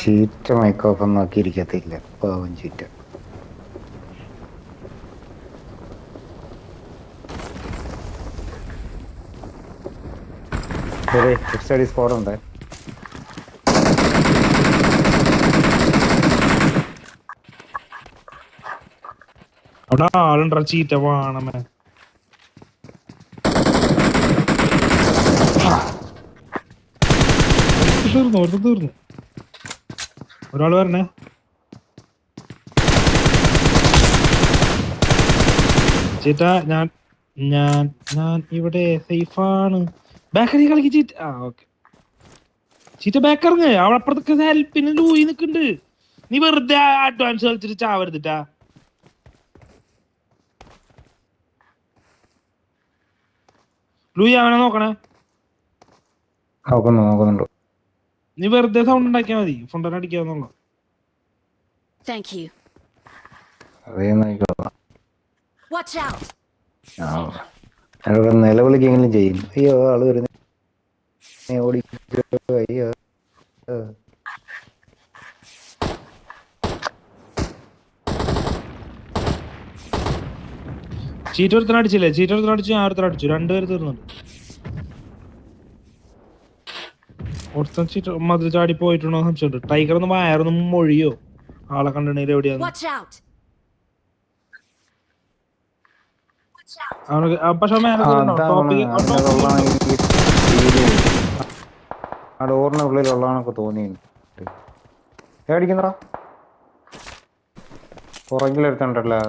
Cheetah മൈക്കോപ്പം നോക്കിയിരിക്കത്തില്ല. പാവം cheetah. Study score ഉണ്ട് അവിടെ ആളുണ്ടാ? ചീറ്റ വാണമേ. തീർന്നു തീർന്നു. ഒരാൾ വരണേ. ചേട്ടാ ഞാൻ ഞാൻ ഞാൻ ഇവിടെ സേഫാണ്. ബാക്കറി കളിക്ക് ചീറ്റ ആ ഓക്കെ. ചീറ്റ ബാക്കറിങ് അവിടെ അപ്പുറത്തൊക്കെ ഹെൽപ്പിന് ലൂയി നിൽക്കുന്നുണ്ട് നീ വെറുതെ അഡ്വാൻസ് കളിച്ചിട്ട് ചാവരുതിട്ടാ. ലൂയി അവനെ നോക്കണേ. നോക്കുന്നു നോക്കുന്നുണ്ട്. നീ വെറുതെ സൗണ്ട് ഉണ്ടാക്കിയാ മതി. ഫുണ്ടൻ അടിക്കാന്നുള്ള താങ്ക് യു! ആ അവിടെ നിലവിളിക്കെങ്കിലും ചെയ്യും. അയ്യോ ആൾ വരുന്നു. നീ ഓടിക്കോ അയ്യോ. ആ. ചീറ്റ ഒരുത്തന അടിച്ചില്ലേ? ചീറ്റ ഒരുത്തന അടിച്ചു ഞാൻ ഒരുത്തന അടിച്ചു. രണ്ടുപേര് തീർന്നുണ്ട് ഒരുത്തൻ ചീറ്റ മതിൽ ചാടി പോയിട്ടുണ്ടോ സംശയമുണ്ട് ടൈഗർ ഒന്ന് വയറൊന്നും മൊഴിയോ? ആളെ കണ്ടിട്ടുണ്ടെങ്കിൽ പക്ഷെ ചെയ്തത്. ആ ഡോറിന് ഉള്ളിലുള്ളതാണൊക്കെ തോന്നിയിട്ടുണ്ട്. ഏടിക്കുന്നടാ പുറകിലെടുത്തണ്ടല്ലോ